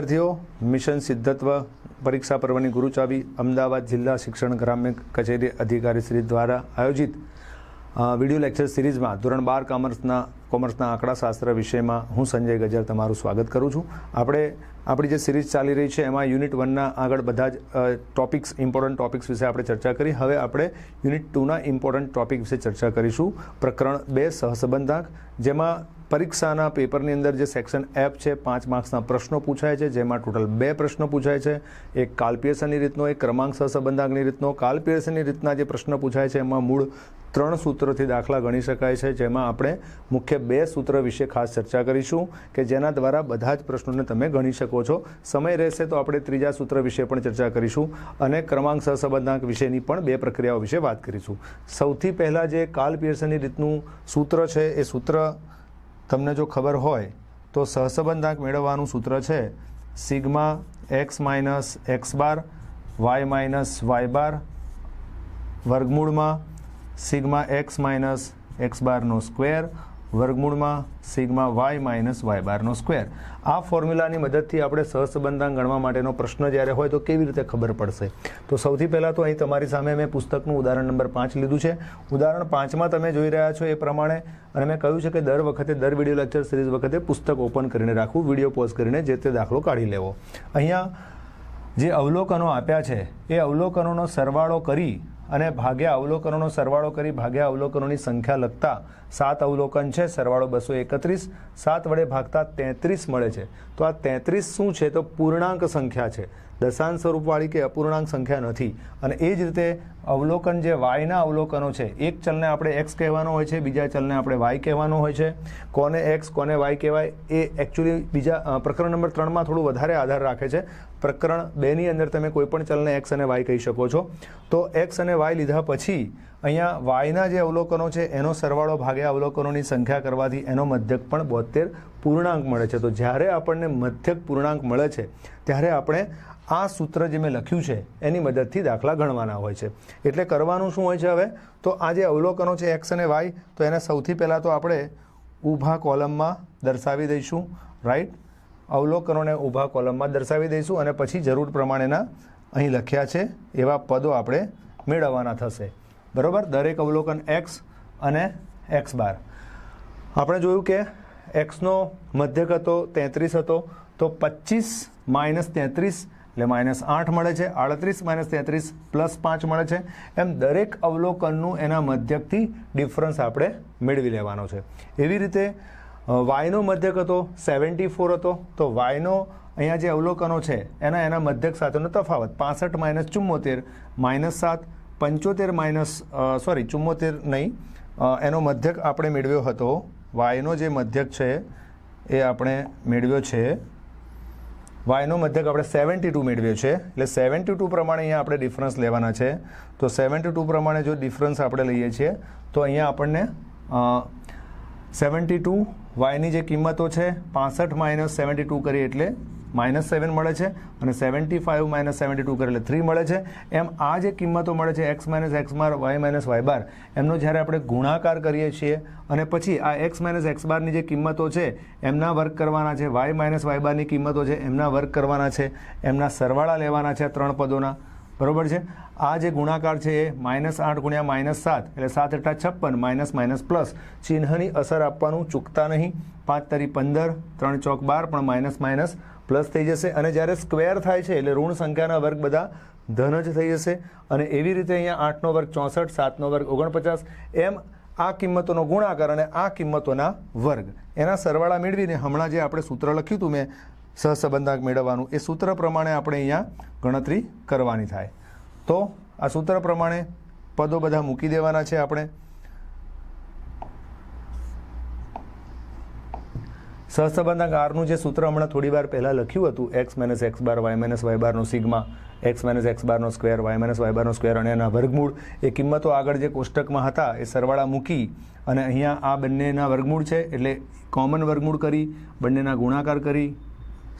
વિદ્યાર્થીઓ, મિશન સિદ્ધત્વ પરીક્ષા પર્વની ગુરુચાવી અમદાવાદ જિલ્લા શિક્ષણ ગ્રામ્ય કચેરી અધિકારી શ્રી દ્વારા આયોજિત વિડિયો લેક્ચર સિરીઝમાં ધોરણ બાર કોમર્સના કોમર્સના આંકડાશાસ્ત્ર વિષયમાં હું સંજય ગજર તમારું સ્વાગત કરું છું. આપણે, આપણી જે સિરીઝ ચાલી રહી છે એમાં યુનિટ વનના આગળ બધા જ ટોપિક્સ, ઇમ્પોર્ટન્ટ ટોપિક્સ વિશે આપણે ચર્ચા કરી. હવે આપણે યુનિટ ટુના ઇમ્પોર્ટન્ટ ટોપિક વિશે ચર્ચા કરીશું. પ્રકરણ બે, સહસંબંધાંક, જેમાં પરીક્ષાના પેપરની અંદર જે સેક્શન એફ છે, પાંચ માર્ક્સના પ્રશ્નો પૂછાય છે, જેમાં ટોટલ બે પ્રશ્નો પૂછાય છે. એક કાલ્પિયસનની રીતનો, એક ક્રમાંક સહસંબંધાંકની રીતનો. કાલ્પિયસનની રીતના જે પ્રશ્ન પૂછાય છે, એમાં મૂળ ત્રણ સૂત્રોથી દાખલા ગણી શકાય છે, જેમાં આપણે મુખ્ય બે સૂત્ર વિશે ખાસ ચર્ચા કરીશું, કે જેના દ્વારા બધા જ પ્રશ્નોને તમે ગણી શકો છો. સમય રહેશે તો આપણે ત્રીજા સૂત્ર વિશે પણ ચર્ચા કરીશું અને ક્રમાંક સહસંબંધાંક વિશેની પણ બે પ્રક્રિયાઓ વિશે વાત કરીશું. સૌથી પહેલાં જે કાલ પિયર્સનની રીતનું સૂત્ર છે, એ સૂત્ર તમને જો ખબર હોય તો સહસંબંધાંક મેળવવાનું સૂત્ર છે sigma x minus x bar, y minus y bar વર્ગમૂળમાં સિગ્મા એક્સ માઇનસ એક્સ બારનો સ્ક્વેર વર્ગમૂળમાં સિગ્મા વાય માઇનસ વાય બારનો સ્ક્વેર. આ ફોર્મ્યુલાની મદદથી આપણે સહસંબંધાંક ગણવા માટેનો પ્રશ્ન જ્યારે હોય તો કેવી રીતે ખબર પડશે? તો સૌથી પહેલાં તો અહીં તમારી સામે મેં પુસ્તકનું ઉદાહરણ નંબર પાંચ લીધું છે. ઉદાહરણ પાંચમાં તમે જોઈ રહ્યા છો એ પ્રમાણે, અને મેં કહ્યું છે કે દર વખતે, દર વીડિયો લેક્ચર સિરીઝ વખતે પુસ્તક ઓપન કરીને રાખવું વીડિયો પોઝ કરીને જે તે દાખલો કાઢી લેવો. અહીંયા જે અવલોકનો આપ્યા છે, એ અવલોકનોનો સરવાળો કરી અને ભાગ્યા અવલોકનોનો સરવાળો કરી ભાગ્યા અવલોકનોની સંખ્યા લખતા સાત અવલોકન છે. સરવાળો બસો એકત્રીસ, સાત વડે ભાગતા તેત્રીસ મળે છે. તો આ તેત્રીસ શું છે? તો પૂર્ણાંક સંખ્યા છે. દશાંશ સ્વરૂપવાળી કે અપૂર્ણાંક સંખ્યા નથી. અને એ જ રીતે અવલોકન જે વાયના અવલોકનો છે, એક ચલને આપણે એક્સ કહેવાનો હોય છે, બીજા ચલને આપણે વાય કહેવાનો હોય છે. કોને એક્સ કોને વાય કહેવાય, એ એકચ્યુઅલી બીજા પ્રકરણ નંબર ત્રણમાં થોડું વધારે આધાર રાખે છે. પ્રકરણ બેની અંદર તમે કોઈ પણ ચલને એક્સ અને વાય કહી શકો છો. તો એક્સ અને વાય લીધા પછી અહીંયા વાયના જે અવલોકનો છે, એનો સરવાળો ભાગ્યા અવલોકનોની સંખ્યા કરવાથી એનો મધ્યક પણ બોતેર પૂર્ણાંક મળે છે. તો જ્યારે આપણને મધ્યક પૂર્ણાંક મળે છે, ત્યારે આપણે આ સૂત્ર જે મેં લખ્યું છે, એની મદદથી દાખલા ગણવાના હોય છે. એટલે કરવાનું શું હોય છે હવે? તો આ જે અવલોકનો છે એક્સ અને વાય, તો એને સૌથી પહેલાં તો આપણે ઊભા કોલમમાં દર્શાવી દઈશું રાઈટ અવલોકનોને ઊભા કોલમમાં દર્શાવી દઈશું અને પછી જરૂર પ્રમાણેના અહીં લખ્યા છે એવા પદો આપણે મેળવવાના થશે. બરાબર? દરેક અવલોકન એક્સ અને એક્સ બાર. આપણે જોયું કે એક્સનો મધ્યક હતો તેત્રીસ હતો, તો પચીસ માઇનસ તેત્રીસ એટલે માઇનસ આઠ મળે છે, આડત્રીસ માઇનસ તેત્રીસ પ્લસ પાંચ મળે છે. એમ દરેક અવલોકનનું એના મધ્યકથી ડિફરન્સ આપણે મેળવી લેવાનો છે. એવી રીતે વાયનો મધ્યક હતો સેવન્ટી ફોર હતો, તો વાયનો અહીંયા જે અવલોકનો છે, એના એના મધ્યક સાથેનો તફાવત. પાસઠ માઇનસ ચુમ્મોતેર માઇનસ સાત, પંચોતેર માઇનસ સોરી ચુમ્મોતેર નહીં એનો મધ્યક આપણે મેળવ્યો હતો. વાયનો જે મધ્યક છે, એ આપણે મેળવ્યો છે વાયનો મધ્યક આપણે સેવન્ટી ટુ મેળવ્યો છે એટલે સેવન્ટી ટુ પ્રમાણે અહીંયા આપણે ડિફરન્સ લેવાના છે. તો સેવન્ટી ટુ પ્રમાણે જો ડિફરન્સ આપણે લઈએ છીએ, તો અહીંયા આપણને સેવન્ટી ટુ વાયની જે કિંમતો છે, પાસઠ માઇનસ સેવન્ટી ટુ કરીએ એટલે માઇનસ સેવન મળે છે અને seventy five minus seventy two કરે એટલે થ્રી મળે છે. એમ આ જે કિંમતો મળે છે, x minus x bar, y minus y bar, એમનો જ્યારે આપણે ગુણાકાર કરીએ છીએ અને પછી આ એક્સ માઇનસ એક્સ બારની જે કિંમતો છે, એમના વર્ક કરવાના છે, વાય માઇનસ વાય બારની કિંમતો છે, એમના વર્ક કરવાના છે, એમના સરવાળા લેવાના છે ત્રણ પદોના. બરોબર છે? આ જે ગુણાકાર છે એ માઇનસ આઠ ગુણ્યા માઇનસ સાત, એટલે સાત એટા છપ્પન, માઇનસ માઇનસ પ્લસ. ચિહ્નની અસર આપવાનું ચૂકતા નહીં. પાંચ તરી પંદર, ત્રણ ચોક બાર પણ માઇનસ માઇનસ પ્લસ થઈ જશે અને જ્યારે સ્ક્વેર થાય છે એટલે ઋણ સંખ્યાના વર્ગ બધા ધન જ થઈ જશે. અને એવી રીતે અહીંયા આઠનો વર્ગ ચોસઠ, સાતનો વર્ગ ઓગણપચાસ. એમ આ કિંમતોનો ગુણાકાર અને આ કિંમતોના વર્ગ. એના સરવાળા મેળવીને હમણાં જે આપણે સૂત્ર લખ્યું હતું મેં સહસંબંધાંક મેળવવાનું, એ સૂત્ર પ્રમાણે આપણે અહીંયા ગણતરી કરવાની થાય. તો આ સૂત્ર પ્રમાણે પદો બધા મૂકી દેવાના છે આપણે. સહસંબંધાંક આરનું જે સૂત્ર હમણાં થોડી વાર પહેલાં લખ્યું હતું, x minus x bar, y minus y બારનો સિગ્મા, એક્સ માઇનસ એક્સ બારનો સ્ક્વેર, વાય માઇનસ વાય બારનો સ્ક્વેર અને એના વર્ગમૂળ, એ કિંમતો આગળ જે કોષ્ટકમાં હતા, એ સરવાળા મૂકી અને અહીંયા આ બંનેના વર્ગમૂળ છે, એટલે કોમન વર્ગમૂળ કરી, બંનેના ગુણાકાર કરી,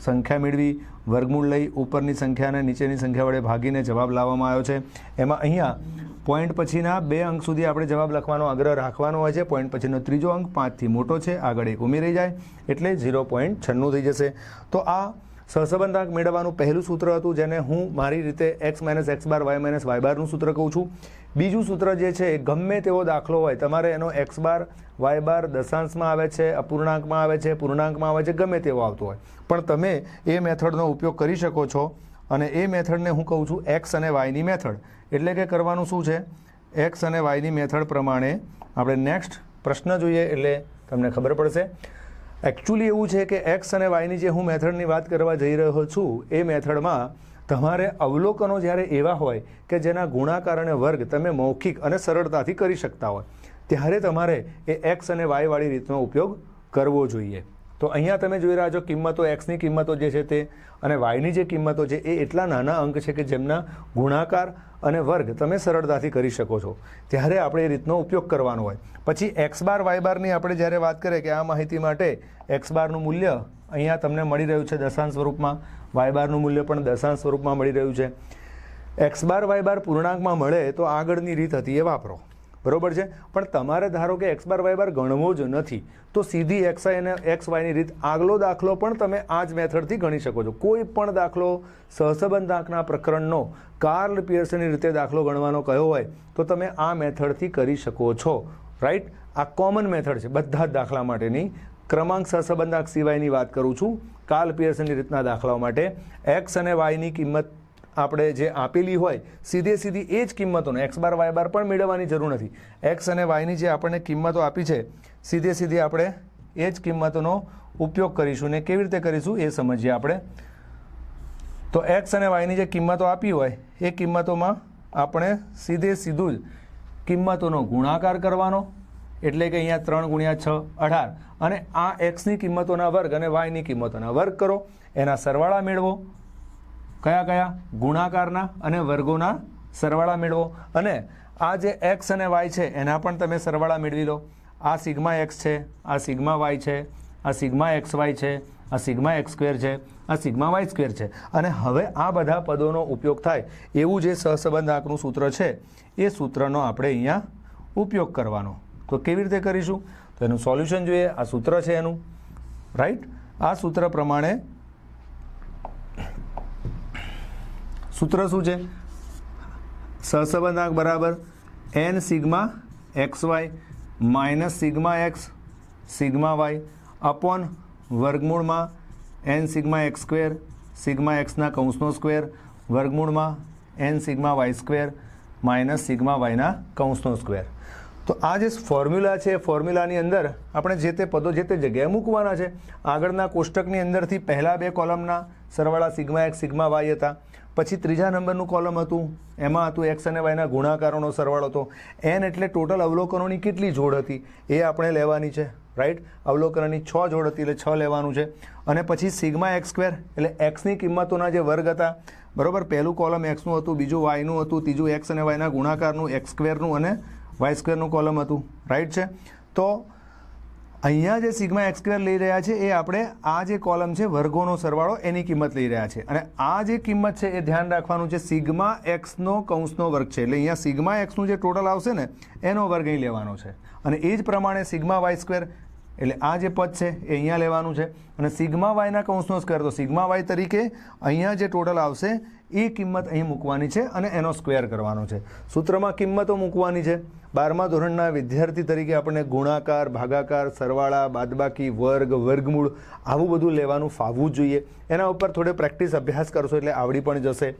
સંખ્યા મેળવી, વર્ગમૂળ લઈ ઉપરની સંખ્યાને નીચેની સંખ્યા વડે ભાગીને જવાબ લાવવામાં આવ્યો છે. એમાં અહીંયા પોઈન્ટ પછીના બે અંક સુધી આપણે જવાબ લખવાનો આગ્રહ રાખવાનો હોય છે. પોઈન્ટ પછીનો ત્રીજો અંક પાંચથી મોટો છે. આગળ એક ઉમેરી જાય, એટલે ઝીરો પોઈન્ટ છન્નું થઈ જશે. તો આ સહસંબંધાંક મેળવવાનું પહેલું સૂત્ર હતું, જેને હું મારી રીતે x minus x bar, y minus y બારનું સૂત્ર કહું છું. બીજું સૂત્ર જે છે, એ ગમે તેવો દાખલો હોય, તમારે એનો એક્સ બાર, વાય બાર દશાંશમાં આવે છે, અપૂર્ણાંકમાં આવે છે, પૂર્ણાંકમાં આવે છે, ગમે તેવો આવતો હોય. પણ તમે એ મેથડનો ઉપયોગ કરી શકો છો. અને એ મેથડને હું કહું છું એક્સ અને વાયની મેથડ. એટલે કે કરવાનું શું છે? એક્સ અને વાયની મેથડ પ્રમાણે આપણે નેક્સ્ટ પ્રશ્ન જોઈએ એટલે તમને ખબર પડશે. એકચ્યુઅલી એવું છે કે એક્સ અને વાયની જે હું મેથડની વાત કરવા જઈ રહ્યો છું, એ મેથડમાં તમારે અવલોકનો જ્યારે એવા હોય કે જેના ગુણાકાર અને વર્ગ તમે મૌખિક અને સરળતાથી કરી શકતા હોય, ત્યારે તમારે એ એક્સ અને વાયવાળી રીતનો ઉપયોગ કરવો જોઈએ. તો અહીંયા તમે જોઈ રહ્યા છો કિંમતો એક્સની કિંમતો જે છે તે અને વાયની જે કિંમતો છે એ એટલા નાના અંક છે કે જેમના ગુણાકાર અને વર્ગ તમે સરળતાથી કરી શકો છો. ત્યારે આપણે એ રીતનો ઉપયોગ કરવાનો હોય. પછી એક્સ બાર વાય બારની આપણે જ્યારે વાત કરીએ કે આ માહિતી માટે એક્સ બારનું મૂલ્ય અહીંયા તમને મળી રહ્યું છે દશાંશ સ્વરૂપમાં. વાય બારનું મૂલ્ય પણ દશાંશ સ્વરૂપમાં મળી રહ્યું છે. એક્સ બાર વાય બાર પૂર્ણાંકમાં મળે તો આગળની રીત હતી એ વાપરો. બરોબર છે? પણ તમારે ધારો કે એક્સ બાર વાય બાર ગણવો જ નથી, તો સીધી એક્સ આઈ અને એક્સ વાયની રીત આગલો દાખલો પણ તમે આ જ મેથડથી ગણી શકો છો. કોઈ પણ દાખલો સહસંબંધાંકના પ્રકરણનો કાર્લ પિયર્સનની રીતે દાખલો ગણવાનો કયો હોય, તો તમે આ મેથડથી કરી શકો છો. રાઈટ આ કોમન મેથડ છે, બધા જ દાખલા માટેની. ક્રમાંક સહસંબંધાંક સિવાયની વાત કરું છું. કાર્લ પિયર્સનની રીતના દાખલાઓ માટે એક્સ અને વાયની કિંમત આપણે જે આપેલી હોય, સીધે સીધી એ જ કિંમતોનો એક્સ બાર વાય બાર પણ મેળવવાની જરૂર નથી. એક્સ અને વાયની જે આપણને કિંમતો આપી છે, સીધે સીધી આપણે એ જ કિંમતોનો ઉપયોગ કરીશું ને કેવી રીતે કરીશું એ સમજીએ આપણે. તો એક્સ અને વાયની જે કિંમતો આપી હોય, એ કિંમતોમાં આપણે સીધે સીધું જ કિંમતોનો ગુણાકાર કરવાનો, એટલે કે અહીંયા ત્રણ ગુણ્યા છ, અઢાર. અને આ એક્સની કિંમતોના વર્ગ અને વાયની કિંમતોના વર્ગ કરો, એના સરવાળા મેળવો કયા કયા? ગુણાકારના અને વર્ગોના સરવાળા મેળવો. અને આ જે એક્સ અને વાય છે, એના પણ તમે સરવાળા મેળવી લો. આ સિગ્મા એક્સ છે, આ સિગ્મા વાય છે, આ સિગ્મા એક્સ વાય છે, આ સિગ્મા એક્સ સ્ક્વેર છે, આ સિગ્મા વાય સ્ક્વેર છે. અને હવે આ બધા પદોનો ઉપયોગ થાય. એવું જે સહસંબંધ આંકનું સૂત્ર છે, એ સૂત્રનો આપણે અહીંયા ઉપયોગ કરવાનો. તો કેવી રીતે કરીશું? તો એનું સોલ્યુશન જોઈએ. આ સૂત્ર છે એનું. રાઈટ? આ સૂત્ર પ્રમાણે સૂત્ર શું છે? સહસંબંધાંક બરાબર N sigma X Y minus sigma X sigma Y upon વર્ગમૂળમાં N sigma X square sigma એક્સના કૌંસનો સ્ક્વેર વર્ગમૂળમાં N sigma Y square minus sigma વાયના કૌંસનો સ્ક્વેર. તો આ જે ફોર્મ્યુલા છે ફોર્મ્યુલાની અંદર આપણે જે તે પદો, જે તે જગ્યાએ મૂકવાના છે, આગળના કોષ્ટકની અંદરથી પહેલાં બે કોલમના સરવાળા સિગ્મા એક્સ સિગ્મા વાય હતા. પછી ત્રીજા નંબરનું કોલમ હતું. એમાં હતું એક્સ અને વાયના ગુણાકારોનો સરવાળો હતો. એન એટલે ટોટલ અવલોકનોની કેટલી જોડ હતી? એ આપણે લેવાની છે રાઈટ અવલોકનની છ જોડ હતી એટલે છ લેવાનું છે. અને પછી સિગ્મા એક્સ સ્ક્વેર એટલે એક્સની કિંમતોના જે વર્ગ હતા, બરાબર? પહેલું કોલમ એક્સનું હતું, બીજું વાયનું હતું, ત્રીજું એક્સ અને વાયના ગુણાકારનું એક્સ સ્ક્વેરનું અને વાય સ્ક્વેરનું કોલમ હતું. રાઈટ છે? તો અહીંયા જે સિગ્મા એક્સ સ્ક્વેર લઈ રહ્યા છે એ આપણે આ જે કોલમ છે વર્ગોનો સરવાળો એની કિંમત લઈ રહ્યા છે. અને આ જે કિંમત છે એ ધ્યાન રાખવાનું છે સિગ્મા એક્સનો કૌંસનો વર્ગ છે. એટલે અહીંયા સિગ્મા એક્સનું જે ટોટલ આવશે ને, એનો વર્ગ અહીં લેવાનો છે. અને એ જ પ્રમાણે સિગ્મા વાય સ્ક્વેર, એટલે આ જે પદ છે એ અહીંયા લેવાનું છે. અને સિગ્મા વાયના કૌંસનો સ્ક્વેર, તો સિગ્મા વાય તરીકે અહીંયા જે ટોટલ આવશે એ કિંમત અહીં મૂકવાની છે અને એનો સ્ક્વેર કરવાનો છે. સૂત્રમાં કિંમતો મૂકવાની છે. બારમા ધોરણના વિદ્યાર્થી તરીકે આપણને ગુણાકાર, ભાગાકાર, સરવાળા, બાદબાકી, વર્ગ, વર્ગમૂળ આવું બધું લેવાનું ફાવવું જોઈએ. એના ઉપર થોડે પ્રેક્ટિસ અભ્યાસ કરશો એટલે આવડી પણ જશે.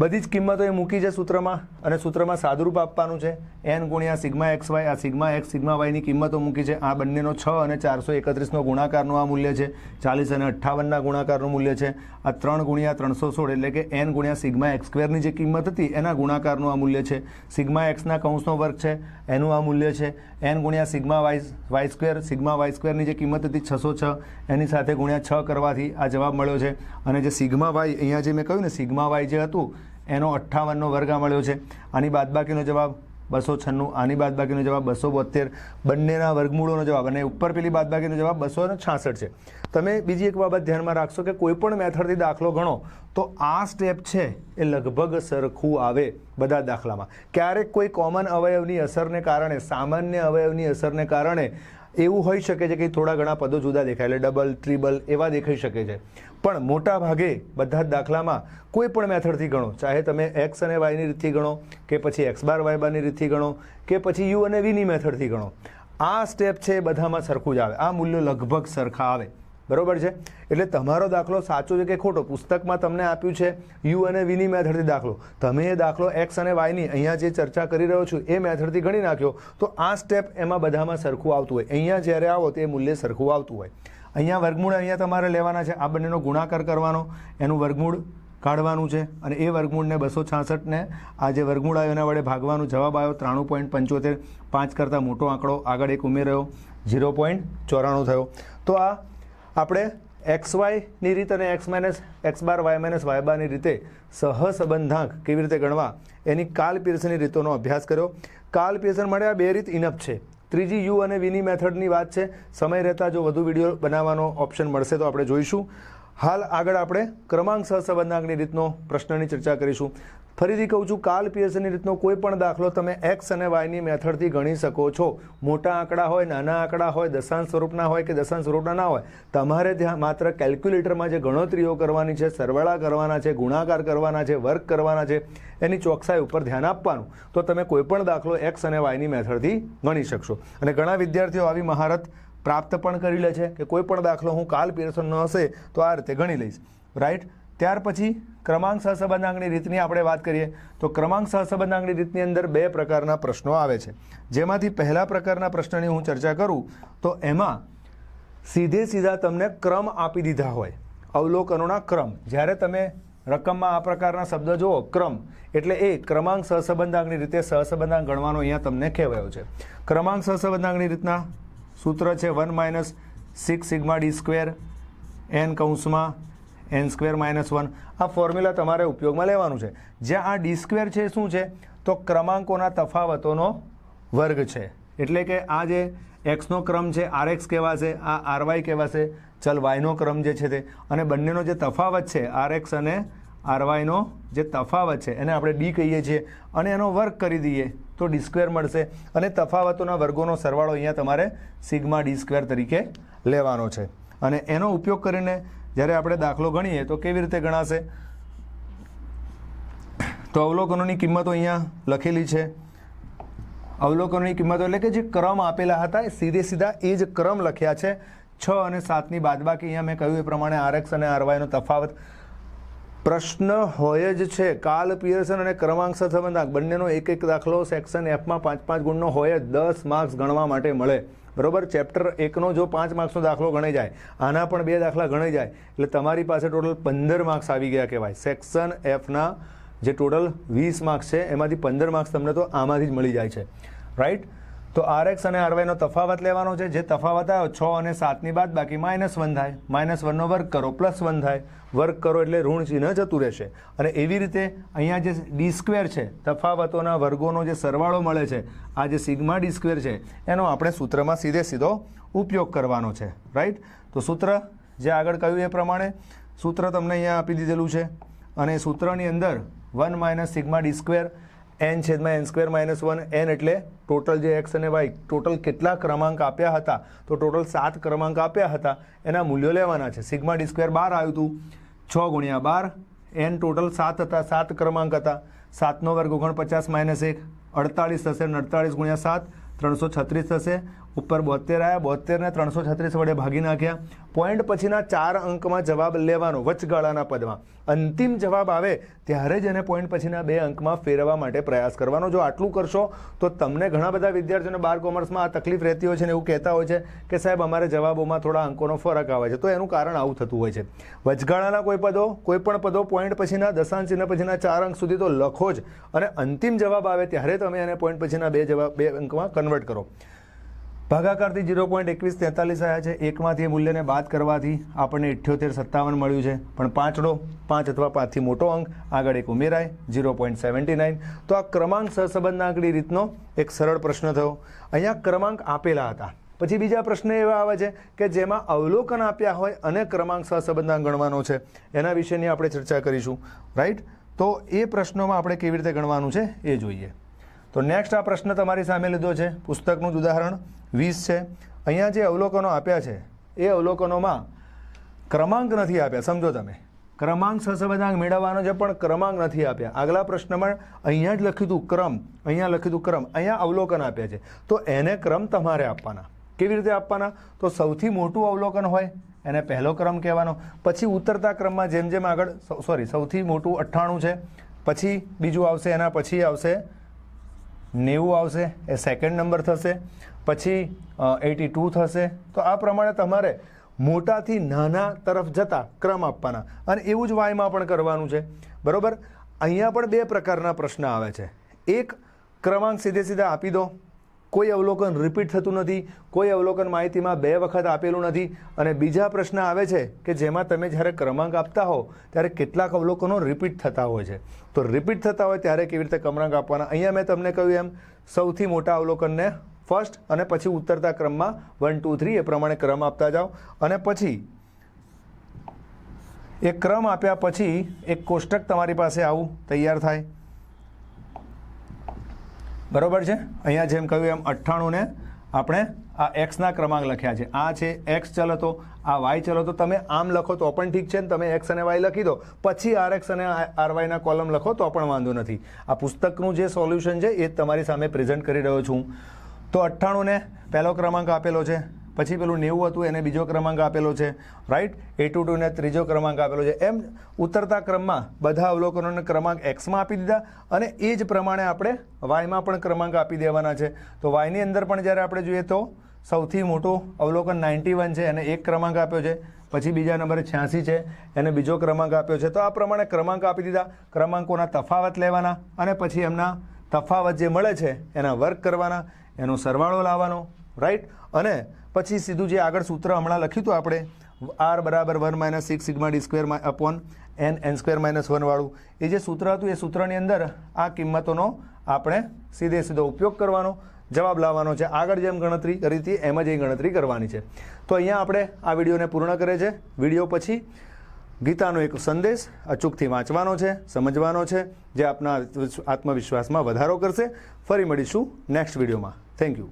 બધી જ કિંમતો એ મૂકી છે સૂત્રમાં અને સૂત્રમાં સાદુરૂપ આપવાનું છે. એન ગુણ્યા સિગ્મા એક્સ વાય. આ સિગ્મા એક્સ, સિગ્મા વાયની કિંમતો મૂકી છે. આ બંનેનો છ અને ચારસો એકત્રીસનો ગુણાકારનું આ મૂલ્ય છે. ચાલીસ અને અઠ્ઠાવનના ગુણાકારનું મૂલ્ય છે. આ ત્રણ ગુણ્યા ત્રણસો સોળ એટલે કે એન ગુણ્યા સિગ્મા એક્સ સ્ક્વેરની જે કિંમત હતી, એના ગુણાકારનું આ મૂલ્ય છે. સિગ્મા એક્સના કૌંસનો વર્ગ છે. એનું આ મૂલ્ય છે. એન ગુણ્યા sigma y y square, sigma y સ્ક્વેરની જે કિંમત હતી છસો છ, એની સાથે ગુણ્યા છ કરવાથી આ જવાબ મળ્યો છે. અને જે સિગ્મા વાય, અહીંયા જે મેં કહ્યું ને, સિગ્મા વાય જે હતું એનો અઠ્ઠાવનનો વર્ગ મળ્યો છે. આની બાદબાકીનો જવાબ બસો છન્નું, આની બાદબાકીનો જવાબ બસો બોતેર બંનેના વર્ગમૂળોનો જવાબ અને ઉપર પેલી બાદબાકીનો જવાબ બસો છાસઠ છે. તમે બીજી એક બાબત ધ્યાનમાં રાખશો કે કોઈ પણ મેથડથી દાખલો ગણો, તો આ સ્ટેપ છે એ લગભગ સરખું આવે બધા દાખલામાં. ક્યારેક કોઈ કોમન અવયવની અસરને કારણે, સામાન્ય અવયવની અસરને કારણે એવું હોઈ શકે છે કે થોડા ઘણા પદો જુદા દેખાય, એટલે ડબલ ટ્રિબલ એવા દેખાઈ શકે છે. પણ મોટા ભાગે બધા જ દાખલામાં કોઈ પણ મેથડથી ગણો. ચાહે તમે એક્સ અને વાયની રીતથી ગણો, કે પછી એક્સ બાર વાય બારની રીતથી ગણો, કે પછી યુ અને વીની મેથડથી ગણો. આ સ્ટેપ છે એ બધામાં સરખું જ આવે. આ મૂલ્યો લગભગ સરખા આવે. બરોબર છે? એટલે તમારો દાખલો સાચો છે કે ખોટો? પુસ્તકમાં તમને આપ્યું છે યુ અને વીની મેથડથી દાખલો. તમે એ દાખલો એક્સ અને વાયની અહીંયા જે ચર્ચા કરી રહ્યો છું, એ મેથડથી ગણી નાખ્યો, તો આ સ્ટેપ એમાં બધામાં સરખું આવતું હોય. અહીંયા જ્યારે આવો તે મૂલ્ય સરખું આવતું હોય. અહીંયા વર્ગમૂળ અહીંયા તમારે લેવાના છે. આ બંનેનો ગુણાકાર કરવાનો, એનું વર્ગમૂળ કાઢવાનું છે અને એ વર્ગમૂળને બસો છાસઠને આ જે વર્ગમૂળ આવ્યો એના વડે ભાગવાનો જવાબ આવ્યો ત્રાણું પોઈન્ટ પંચોતેર, પાંચ કરતાં મોટો આંકડો આગળ એક ઉમેર્યો, ઝીરો પોઈન્ટ ચોરાણું થયો. તો આ આપણે એક્સ વાયની રીત અને x minus x bar, y minus y બારની રીતે સહસંબંધાંક કેવી રીતે ગણવા, એની કાલ પીર્સનની રીતોનો અભ્યાસ કર્યો. કાલ પીર્સન માટે આ બે રીત ઇનફ છે. ત્રીજી યુ અને વીની મેથડની વાત છે. સમય રહેતા જો વધુ વીડિયો બનાવવાનો ઓપ્શન મળશે તો આપણે જોઈશું. હાલ આગળ આપણે ક્રમાંક સહસંબંધાંકની રીતનો પ્રશ્નની ચર્ચા કરીશું. ફરીથી કહું છું, કાલ પિયર્સનની રીતનો કોઈ પણ દાખલો તમે એક્સ અને વાયની મેથડથી ગણી શકો છો. મોટા આંકડા હોય, નાના આંકડા હોય, દશાંશ સ્વરૂપના હોય કે દશાંશ સ્વરૂપના ના હોય, તમારે ત્યાં માત્ર કેલ્ક્યુલેટરમાં જે ગણતરીઓ કરવાની છે, સરવાળા કરવાના છે, ગુણાકાર કરવાના છે વર્ક કરવાના છે, એની ચોકસાઈ ઉપર ધ્યાન આપવાનું. તો તમે કોઈ પણ દાખલો એક્સ અને વાયની મેથડથી ગણી શકશો. અને ઘણા વિદ્યાર્થીઓ આવી મહારત પ્રાપ્ત પણ કરી લે છે કે કોઈ પણ દાખલો હું કાલ પિયર્સનનો હશે તો આ રીતે ગણી લઈશ. રાઈટ ત્યાર પછી ક્રમાંક સહસંબંધાંગની રીતની આપણે વાત કરીએ, તો ક્રમાંક સહસંબંધાંગની રીતની અંદર બે પ્રકારના પ્રશ્નો આવે છે. જેમાંથી પહેલા પ્રકારના પ્રશ્નની હું ચર્ચા કરું, તો એમાં સીધે સીધા તમને ક્રમ આપી દીધા હોય. અવલોકનોના ક્રમ. જ્યારે તમે રકમમાં આ પ્રકારના શબ્દ જુઓ, ક્રમ, એટલે એ ક્રમાંક સહસંબંધાંગની રીતે સહસંબંધાંગ ગણવાનો અહીંયા તમને કહેવાયો છે. ક્રમાંક સહસંબંધાંગની રીતના સૂત્ર છે one minus six sigma d square n કૌંસમાં એન સ્ક્વેર માઇનસ વન. આ ફોર્મ્યુલા તમારે ઉપયોગમાં લેવાનું છે. જ્યાં આ ડી સ્ક્વેર છે શું છે? તો ક્રમાંકોના તફાવતોનો વર્ગ છે. એટલે કે આ જે એક્સનો ક્રમ છે આર એક્સ કહેવાશે આ આર વાય કહેવાશે ચલ વાયનો ક્રમ જે છે તે. અને બંનેનો જે તફાવત છે આર એક્સ અને આર વાયનો જે તફાવત છે, એને આપણે ડી કહીએ છીએ. અને એનો વર્ગ કરી દઈએ તો ડી સ્ક્વેર મળશે. અને તફાવતોના વર્ગોનો સરવાળો અહીંયા તમારે સિગ્મા ડી સ્ક્વેર તરીકે લેવાનો છે. અને એનો ઉપયોગ કરીને જ્યારે આપણે દાખલો ગણીએ તો કેવી રીતે ગણાશે? તો અવલોકનોની કિંમતો અહીંયા લખેલી છે. અવલોકનોની કિંમતો એટલે કે જે ક્રમ આપેલા હતા એ સીધે સીધા એ જ ક્રમ લખ્યા છે. છ અને સાતની બાદબાકી અહીંયા મેં કહ્યું એ પ્રમાણે આરએક્સ અને આરવાયનો તફાવત. પ્રશ્ન હોય જ છે. કાલ, પિયર્સન અને ક્રમાંક સહસંબંધાંક બંનેનો એક એક દાખલો સેક્શન એફમાં પાંચ પાંચ ગુણનો હોય જ. દસ માર્ક્સ ગણવા માટે મળે. બરોબર? ચેપ્ટર એકનો જો પાંચ માર્ક્સનો દાખલો ગણાઈ જાય, આના પણ બે દાખલા ગણાઈ જાય, એટલે તમારી પાસે ટોટલ પંદર માર્ક્સ આવી ગયા કહેવાય. સેક્શન એફના જે ટોટલ વીસ માર્ક્સ છે, એમાંથી પંદર માર્ક્સ તમને તો આમાંથી જ મળી જાય છે. રાઈટ તો આર એક્સ અને આરવાયનો તફાવત લેવાનો છે. જે તફાવત આવ્યો, છ અને સાતની બાદ બાકી માઇનસ વન થાય. માઇનસ વનનો વર્ગ કરો, પ્લસ વન થાય. વર્ગ કરો એટલે ઋણ ચિહ્ન જતું રહેશે. અને એવી રીતે અહીંયા જે ડી સ્ક્વેર છે, તફાવતોના વર્ગોનો જે સરવાળો મળે છે, આ જે સિગ્મા ડી સ્ક્વેર છે, એનો આપણે સૂત્રમાં સીધે સીધો ઉપયોગ કરવાનો છે. રાઈટ? તો સૂત્ર જે આગળ કહ્યું એ પ્રમાણે, સૂત્ર તમને અહીંયા આપી દીધેલું છે. અને સૂત્રની અંદર one minus sigma d square n છેદમાં n square minus one n એટલે ટોટલ જે એક્સ અને વાય, ટોટલ કેટલા ક્રમાંક આપ્યા હતા? તો ટોટલ સાત ક્રમાંક આપ્યા હતા. એના મૂલ્યો લેવાના છે. સિગ્મા ડી સ્ક્વેર બાર આવ્યું હતું. છ ગુણ્યા બાર, એન ટોટલ સાત હતા. સાત ક્રમાંક હતા. સાતનો વર્ગ ઓગણપચાસ માઇનસ એક અડતાળીસ થશે અને અડતાળીસ ગુણ્યા સાત, ત્રણસો છત્રીસ થશે. ઉપર બોતેર આવ્યા બોતેરને ત્રણસો છત્રીસ વડે ભાગી નાખ્યા. પોઈન્ટ પછીના ચાર અંકમાં જવાબ લેવાનો વચગાળાના પદમાં. અંતિમ જવાબ આવે ત્યારે જ એને પોઈન્ટ પછીના બે અંકમાં ફેરવવા માટે પ્રયાસ કરવાનો. જો આટલું કરશો, તો તમને ઘણા બધા વિદ્યાર્થીઓને બાર કોમર્સમાં આ તકલીફ રહેતી હોય છે ને એવું કહેતા હોય છે કે સાહેબ, અમારે જવાબોમાં થોડા અંકોનો ફરક આવે છે. તો એનું કારણ આવું થતું હોય છે. વચગાળાના કોઈ પદો, કોઈ પણ પદો પોઈન્ટ પછીના દશાંશ ચિહ્ન પછીના ચાર અંક સુધી તો લખો જ. અને અંતિમ જવાબ આવે ત્યારે તમે એને પોઈન્ટ પછીના બે જવાબ, બે અંકમાં કન્વર્ટ કરો. ભાગાકારથી જીરો પોઈન્ટ એકવીસ તેતાલીસ આવ્યા છે. એકમાંથી એ મૂલ્યને બાદ કરવાથી આપણને ઇઠ્યોતેર સત્તાવન મળ્યું છે. પણ પાંચડો, પાંચ અથવા પાંચથી મોટો અંક, આગળ એક ઉમેરાય જીરો પોઈન્ટ સેવન્ટી નાઇન. તો આ ક્રમાંક સહસંબંધાંકની રીતનો એક સરળ પ્રશ્ન થયો. અહીંયા ક્રમાંક આપેલા હતા. પછી બીજા પ્રશ્ન એવા આવે છે કે જેમાં અવલોકન આપ્યા હોય અને ક્રમાંક સહસંબંધાંક ગણવાનો છે. એના વિશેની આપણે ચર્ચા કરીશું. રાઈટ તો એ પ્રશ્નોમાં આપણે કેવી રીતે ગણવાનું છે એ જોઈએ. તો નેક્સ્ટ આ પ્રશ્ન તમારી સામે લીધો છે. પુસ્તકનું જ ઉદાહરણ. વીસ છે. અહીંયા જે અવલોકનો આપ્યા છે, એ અવલોકનોમાં ક્રમાંક નથી આપ્યા, સમજો તમે. ક્રમાંક સહસંબંધાંક મેળવવાનો છે, પણ ક્રમાંક નથી આપ્યા. આગલા પ્રશ્નમાં અહીંયા જ લખ્યું હતું ક્રમ, અહીંયા લખ્યું હતું ક્રમ, અહીંયા અવલોકન આપ્યા છે. તો એને ક્રમ તમારે આપવાના. કેવી રીતે આપવાના? તો સૌથી મોટું અવલોકન હોય, એને પહેલો ક્રમ કહેવાનો. પછી ઉતરતા ક્રમમાં જેમ જેમ આગળ સોરી, સૌથી મોટું અઠ્ઠાણું છે. પછી બીજું આવશે, એના પછી આવશે નેવું આવશે, એ સેકન્ડ નંબર થશે. પછી એટી ટુ થશે. તો આ પ્રમાણે તમારે મોટાથી નાના તરફ જતા ક્રમ આપવાના. અને એવું જ વાયમાં પણ કરવાનું છે. બરાબર? અહીંયા પણ બે પ્રકારના પ્રશ્ન આવે છે. એક, ક્રમાંક સીધે સીધા આપી દો. કોઈ અવલોકન રિપીટ થતું નથી. કોઈ અવલોકન માહિતીમાં બે વખત આપેલું નથી. અને બીજા પ્રશ્ન આવે છે કે જેમાં તમે જ્યારે ક્રમાંક આપતા હો, ત્યારે કેટલાક અવલોકનો રિપીટ થતા હોય છે. તો રિપીટ થતા હોય ત્યારે કેવી રીતે ક્રમાંક આપવાના? અહીંયા મેં તમને કહ્યું એમ, સૌથી મોટા અવલોકનને ફર્સ્ટ અને પછી ઉતરતા ક્રમમાં વન ટુ થ્રી એ પ્રમાણે ક્રમ આપતા જાઓ. અને પછી એ ક્રમ આપ્યા પછી એક કોષ્ટક તમારી પાસે આવું તૈયાર થાય. બરોબર છે? અહીંયા જેમ કહ્યું એમ અઠ્ઠાણુંને આપણે આ એક્સના ક્રમાંક લખ્યા છે. આ છે એક્સ ચલ હતો આ વાય ચલ હતો તમે આમ લખો તો પણ ઠીક છે ને? તમે એક્સ અને વાય લખી દો. પછી આર એક્સ અને આર વાયના કોલમ લખો તો પણ વાંધો નથી. આ પુસ્તકનું જે સોલ્યુશન છે એ તમારી સામે પ્રેઝન્ટ કરી રહ્યો છું. તો અઠ્ઠાણુંને પહેલો ક્રમાંક આપેલો છે. પછી પેલું નેવું હતું, એને બીજો ક્રમાંક આપેલો છે. રાઈટ એટુ ટુને ત્રીજો ક્રમાંક આપેલો છે. એમ ઉતરતા ક્રમમાં બધા અવલોકનોને ક્રમાંક એક્સમાં આપી દીધા અને એ જ પ્રમાણે આપણે વાયમાં પણ ક્રમાંક આપી દેવાના છે. તો વાયની અંદર પણ જ્યારે આપણે જોઈએ તો સૌથી મોટું અવલોકન નાઇન્ટી વન છે, એને એક ક્રમાંક આપ્યો છે. પછી બીજા નંબરે છ્યાસી છે, એને બીજો ક્રમાંક આપ્યો છે. તો આ પ્રમાણે ક્રમાંક આપી દીધા. ક્રમાંકોના તફાવત લેવાના અને પછી એમના તફાવત જે મળે છે, એના વર્ક કરવાના, એનો સરવાળો લાવવાનો રાઈટ અને પછી સીધું જે આગળ સૂત્ર હમણાં લખ્યું હતું આપણે આર બરાબર one minus six sigma d square upon n n square minus વનવાળું એ જે સૂત્ર હતું, એ સૂત્રની અંદર આ કિંમતોનો આપણે સીધે સીધો ઉપયોગ કરવાનો, જવાબ લાવવાનો છે. આગળ જેમ ગણતરી કરી હતી, એમ જ એ ગણતરી કરવાની છે. તો અહીંયા આપણે આ વિડીયોને પૂર્ણ કરે છે. વીડિયો પછી ગીતાનો એક સંદેશ અચૂકથી વાંચવાનો છે, સમજવાનો છે, જે આપના આત્મવિશ્વાસમાં વધારો કરશે. ફરી મળીશું નેક્સ્ટ વિડીયોમાં. Thank you